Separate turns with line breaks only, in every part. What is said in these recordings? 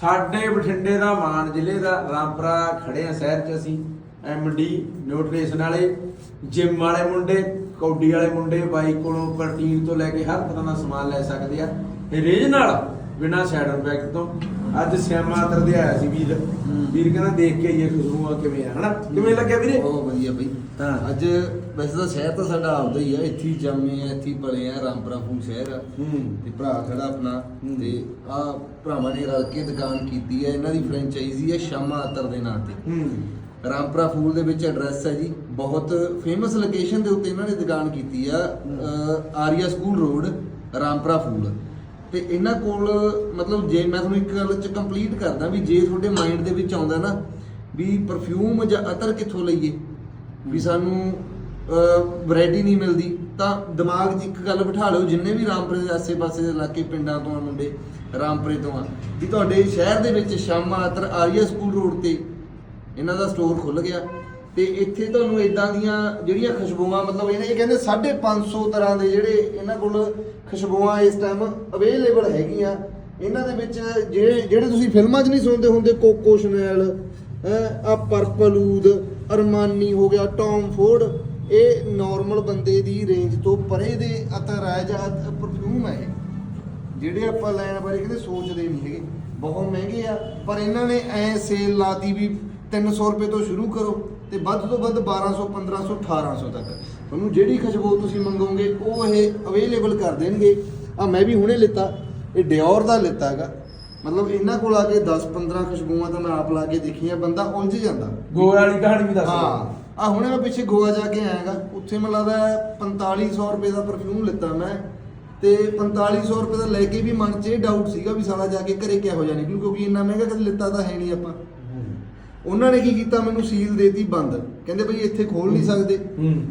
ਸਾਡੇ ਬਠਿੰਡੇ ਦਾ ਮਾਨ ਜ਼ਿਲ੍ਹੇ ਦਾ ਰਾਮਪੁਰਾ ਖੜੇ ਆ ਸ਼ਹਿਰ 'ਚ ਅਸੀਂ ਐਮਡੀ ਨਿਊਟ੍ਰੀਸ਼ਨ ਵਾਲੇ ਜਿਮ ਵਾਲੇ ਮੁੰਡੇ, ਕੌਡੀ ਵਾਲੇ ਮੁੰਡੇ, ਬਾਈ ਕੋਲੋਂ ਪ੍ਰੋਟੀਨ ਤੋਂ ਲੈ ਕੇ ਹਰ ਤਰ੍ਹਾਂ ਦਾ ਸਮਾਨ ਲੈ ਸਕਦੇ ਆ। ਰੀਜਨਲ ਬਿਨਾਂ ਸਾਈਡ ਇਫੈਕਟ ਤੋਂ। ਅੱਜ ਸਿਆਮਾ ਅਤਰ ਦੇ ਆਇਆ ਸੀ ਵੀਰ। ਵੀਰ ਕਹਿੰਦਾ ਦੇਖ ਕੇ ਆਈਏ ਖੁਸ਼ਬੂਆਂ ਕਿਵੇਂ ਆ ਹਨਾ? ਕਿਵੇਂ ਲੱਗਿਆ ਵੀਰੇ?
ਬਹੁਤ ਵਧੀਆ ਬਈ।
ਹਾਂ।
ਅੱਜ ਵੈਸੇ ਤਾਂ ਸ਼ਹਿਰ ਤਾਂ ਸਾਡਾ ਆਪਦਾ ਹੀ ਆ ਇੱਥੇ ਹੀ ਜੰਮੇ ਆ ਇੱਥੇ ਹੀ ਪਲੇ ਆ ਰਾਮਪੁਰਾ ਫੂਲ ਸ਼ਹਿਰ ਆ। ਤੇ ਭਰਾ ਖੜਾ ਆਪਣਾ। ਤੇ ਆ ਭਰਾਵਾਂ ਨੇ ਰਲ ਕੇ ਦੁਕਾਨ ਕੀਤੀ ਹੈ ਇਹਨਾਂ ਦੀ ਫਰੈਂਚਾਈਜ਼ੀ ਹੈ ਸ਼ਾਮਾ ਅਤਰ ਦੇ ਨਾਂ ਤੇ। ਰਾਮਪੁਰਾ ਫੂਲ ਦੇ ਵਿੱਚ ਐਡਰੈਸ ਹੈ ਜੀ। ਬਹੁਤ ਫੇਮਸ ਲੋਕੇਸ਼ਨ ਦੇ ਉੱਤੇ ਇਹਨਾਂ ਨੇ ਦੁਕਾਨ ਕੀਤੀ ਆ ਆਰੀਆ ਸਕੂਲ ਰੋਡ ਰਾਮਪੁਰਾ ਫੂਲ। ਤੇ ਇਹਨਾਂ ਕੋਲ ਮਤਲਬ ਜੇ ਮੈਂ ਤੁਹਾਨੂੰ ਇੱਕ ਗੱਲ ਚ ਕੰਪਲੀਟ ਕਰਦਾ ਵੀ ਜੇ ਤੁਹਾਡੇ ਮਾਈਂਡ ਦੇ ਵਿੱਚ ਆਉਂਦਾ ਨਾ ਵੀ ਪਰਫਿਊਮ ਜਾਂ ਅਤਰ ਕਿੱਥੋਂ ਲਈਏ ਵੀ ਸਾਨੂੰ ਵੈਰਾਈਟੀ ਨਹੀਂ ਮਿਲਦੀ ਤਾਂ ਦਿਮਾਗ 'ਚ ਇੱਕ ਗੱਲ ਬਿਠਾ ਲਓ ਜਿੰਨੇ ਵੀ ਰਾਮਪੁਰੇ ਦੇ ਆਸੇ-ਪਾਸੇ ਦੇ ਇਲਾਕੇ ਪਿੰਡਾਂ ਤੋਂ ਆ ਮੁੰਡੇ ਰਾਮਪੁਰੇ ਤੋਂ ਆ ਵੀ ਤੁਹਾਡੇ ਸ਼ਹਿਰ ਦੇ ਵਿੱਚ ਸ਼ਾਮਾ ਅਤਰ ਆਰੀਆ ਸਕੂਲ ਰੋਡ ਤੇ ਇਹਨਾਂ ਦਾ ਸਟੋਰ ਖੁੱਲ ਗਿਆ। ਤੇ ਇੱਥੇ ਤੁਹਾਨੂੰ ਇਦਾਂ ਦੀਆਂ ਜਿਹੜੀਆਂ ਖੁਸ਼ਬੂਆਂ, ਮਤਲਬ ਇਹਨੇ ਇਹ ਕਹਿੰਦੇ 550 ਤਰ੍ਹਾਂ ਦੇ ਜਿਹੜੇ ਇਹਨਾਂ ਕੋਲ ਖੁਸ਼ਬੂਆਂ ਇਸ ਟਾਈਮ ਅਵੇਲੇਬਲ ਹੈਗੀਆਂ। ਇਹਨਾਂ ਦੇ ਵਿੱਚ ਜਿਹੜੇ ਜਿਹੜੇ ਤੁਸੀਂ ਫਿਲਮਾਂ 'ਚ ਨਹੀਂ ਸੁਣਦੇ ਹੁੰਦੇ ਕੋਕੋ ਸ਼ਨੈਲ ਆ ਪਰਪਲੂਦ ਅਰਮਾਨੀ ਹੋ ਗਿਆ ਟੌਮ ਫੋਰਡ ਇਹ ਨਾਰਮਲ ਬੰਦੇ ਦੀ ਰੇਂਜ ਤੋਂ ਪਰੇ ਦੇ ਅਤਰ ਹੈ ਜਾਂ ਪਰਫਿਊਮ ਹੈ ਜਿਹੜੇ ਆਪਾਂ ਲੈਣ ਬਾਰੇ ਕਹਿੰਦੇ ਸੋਚਦੇ ਨਹੀਂ ਹੈਗੇ। ਬਹੁਤ ਮਹਿੰਗੇ ਆ, ਪਰ ਇਹਨਾਂ ਨੇ ਐ ਸੇਲ ਲਾਤੀ ਵੀ 300 ਰੁਪਏ ਤੋਂ ਸ਼ੁਰੂ ਕਰੋ ਤੇ ਵੱਧ ਤੋਂ ਵੱਧ 1200 1500 1800 ਤੱਕ। ਤੁਹਾਨੂੰ ਜਿਹੜੀ ਖੁਸ਼ਬੂ ਤੁਸੀਂ ਮੰਗੋਗੇ ਉਹ ਇਹ ਅਵੇਲੇਬਲ ਕਰ ਦੇਣਗੇ। ਆ ਮੈਂ ਵੀ ਹੁਣੇ ਲਿੱਤਾ। ਇਹ ਡਿਓਰ ਦਾ ਲਿੱਤਾ ਹੈਗਾ। ਮਤਲਬ ਇਹਨਾਂ ਕੋਲ ਆ ਕੇ 10 15 ਖੁਸ਼ਬੂਆਂ ਤਾਂ ਮੈਂ ਆਪ ਲਾ ਕੇ ਦੇਖੀਆਂ ਬੰਦਾ ਉਲਝ ਜਾਂਦਾ।
ਗੋਲ ਵਾਲੀ ਕਹਾਣੀ ਵੀ ਦੱਸ
ਹਾਂ। ਆ ਹੁਣੇ ਮੈਂ ਪਿੱਛੇ ਗੋਆ ਜਾ ਕੇ ਆਇਆਗਾ। ਉੱਥੇ ਮੈਨੂੰ ਲੱਗਦਾ 4500 ਰੁਪਏ ਦਾ ਪਰਫਿਊਮ ਲਿੱਤਾ ਮੈਂ। ਤੇ 4500 ਰੁਪਏ ਦਾ ਲੈ ਕੇ ਵੀ ਮਨ 'ਚ ਇਹ ਡਾਊਟ ਸੀਗਾ ਵੀ ਸਾਲਾ ਜਾ ਕੇ ਘਰੇ ਕਿਹੋ ਜਿਹਾ ਨਿਕਲੂ ਕਿਉਂਕਿ ਇੰਨਾ ਮਹਿੰਗਾ ਕਦੇ ਲਿੱਤਾ ਤਾਂ ਹੈ ਨਹੀਂ ਆਪਾਂ। ਉਹਨਾਂ ਨੇ ਕੀ ਕੀਤਾ? ਮੈਨੂੰ ਸੀਲ ਦੇਤੀ ਬੰਦ। ਕਹਿੰਦੇ ਭਈ ਇੱਥੇ ਖੋਲ ਨਹੀਂ ਸਕਦੇ।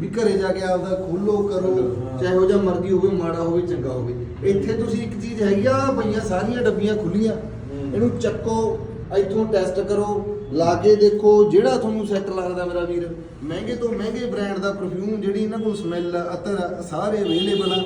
ਵੀ ਘਰੇ ਜਾ ਕੇ ਆਪਦਾ ਖੋਲੋ ਕਰੋ। ਚਾਹੇ ਉਹ ਜਿਹਾ ਮਰਜ਼ੀ ਹੋਵੇ ਮਾੜਾ ਹੋਵੇ ਚੰਗਾ ਹੋਵੇ। ਇੱਥੇ ਤੁਸੀਂ ਇੱਕ ਚੀਜ਼ ਹੈਗੀ ਆ ਪਈਆਂ ਸਾਰੀਆਂ ਡੱਬੀਆਂ ਖੁੱਲੀਆਂ। ਇਹਨੂੰ ਚੱਕੋ ਇੱਥੋਂ ਟੈਸਟ ਕਰੋ ਲਾ ਕੇ ਦੇਖੋ ਜਿਹੜਾ ਤੁਹਾਨੂੰ ਸੈੱਟ ਲੱਗਦਾ ਮੇਰਾ ਵੀਰ। ਮਹਿੰਗੇ ਤੋਂ ਮਹਿੰਗੇ ਬ੍ਰਾਂਡ ਦਾ ਪਰਫਿਊਮ ਜਿਹੜੀ ਇਹਨਾਂ ਕੋਲ ਸਮੈਲ ਅਤਰ ਸਾਰੇ ਅਵੇਲੇਬਲ ਆ।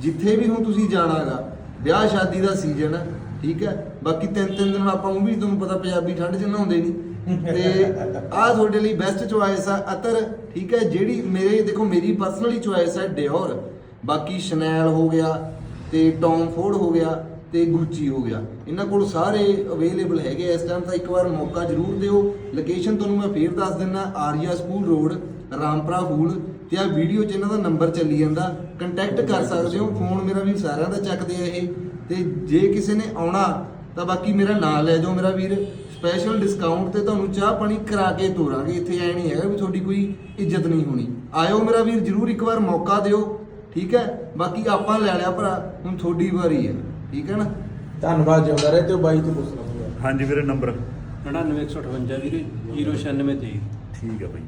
ਜਿੱਥੇ ਵੀ ਹੁਣ ਤੁਸੀਂ ਜਾਣਾਗਾ ਵਿਆਹ ਸ਼ਾਦੀ ਦਾ ਸੀਜ਼ਨ ਆ ਠੀਕ ਹੈ? ਬਾਕੀ ਤਿੰਨ ਤਿੰਨ ਦਿਨ ਆਪਾਂ ਉਹ ਵੀ ਤੁਹਾਨੂੰ ਪਤਾ ਪੰਜਾਬੀ ਠੰਡ ਚ ਨਹਾਉਂਦੇ ਨਹੀਂ ਤੇ ਆਹ ਤੁਹਾਡੇ ਲਈ ਬੈਸਟ ਚੁਆਇਸ ਆ, ਅਤਰ, ਠੀਕ ਹੈ, ਜਿਹੜੀ ਮੇਰੇ, ਦੇਖੋ, ਮੇਰੀ ਪਰਸਨਲੀ ਚੁਆਇਸ ਹੈ ਡਿਓਰ ਬਾਕੀ ਸ਼ਨੈਲ ਹੋ ਗਿਆ, ਤੇ ਟੌਮ ਫੋਰਡ ਹੋ ਗਿਆ, ਤੇ ਗੁੱਚੀ ਹੋ ਗਿਆ। ਇਹਨਾਂ ਕੋਲ ਸਾਰੇ ਅਵੇਲੇਬਲ ਹੈਗੇ ਇਸ ਟਾਈਮ ਤਾਂ ਇੱਕ ਵਾਰ ਮੌਕਾ ਜ਼ਰੂਰ ਦਿਓ। ਲੋਕੇਸ਼ਨ ਤੁਹਾਨੂੰ ਮੈਂ ਫੇਰ ਦੱਸ ਦਿੰਦਾ ਆਰੀਆ ਸਕੂਲ ਰੋਡ ਰਾਮਪਰਾ ਫੂਲ ਤੇ ਆ ਵੀਡੀਓ 'ਚ ਇਹਨਾਂ ਦਾ ਨੰਬਰ ਚੱਲੀ ਜਾਂਦਾ। ਕੰਟੈਕਟ ਕਰ ਸਕਦੇ ਹੋ। ਫੋਨ ਮੇਰਾ ਵੀ ਸਾਰਿਆਂ ਦਾ ਚੱਕਦੇ ਆ ਇਹ। ਤੇ ਜੇ ਕਿਸੇ ਨੇ ਆਉਣਾ, ਤਾਂ ਬਾਕੀ ਮੇਰਾ ਨਾਮ ਲੈ ਜਾਓ ਮੇਰਾ ਵੀਰ। ਸਪੈਸ਼ਲ ਡਿਸਕਾਊਂਟ ਤੇ ਤੁਹਾਨੂੰ ਚਾਹ ਪਾਣੀ ਕਰਾ ਕੇ ਤੋਰਾਂਗੇ। ਇੱਥੇ ਐ ਨਹੀਂ ਹੈਗਾ ਵੀ ਤੁਹਾਡੀ ਕੋਈ ਇੱਜ਼ਤ ਨਹੀਂ ਹੋਣੀ। ਆਇਓ ਮੇਰਾ ਵੀਰ ਜਰੂਰ ਇੱਕ ਵਾਰ ਮੌਕਾ ਦਿਓ। ਠੀਕ ਹੈ? ਬਾਕੀ ਆਪਾਂ ਲੈ ਲਿਆ ਭਰਾ ਹੁਣ ਤੁਹਾਡੀ ਵਾਰੀ ਹੈ। ਠੀਕ ਹੈ ਨਾ?
ਧੰਨਵਾਦ ਜਿਉਂਦਾ ਰਹੇ ਤੇ ਉਹ ਬਾਈ ਤੋਂ ਪੁੱਛਣਾ
ਹਾਂਜੀ ਵੀਰੇ ਨੰਬਰ।
99158 ਵੀਰੇ 09623
ਠੀਕ ਹੈ ਬਾਈ।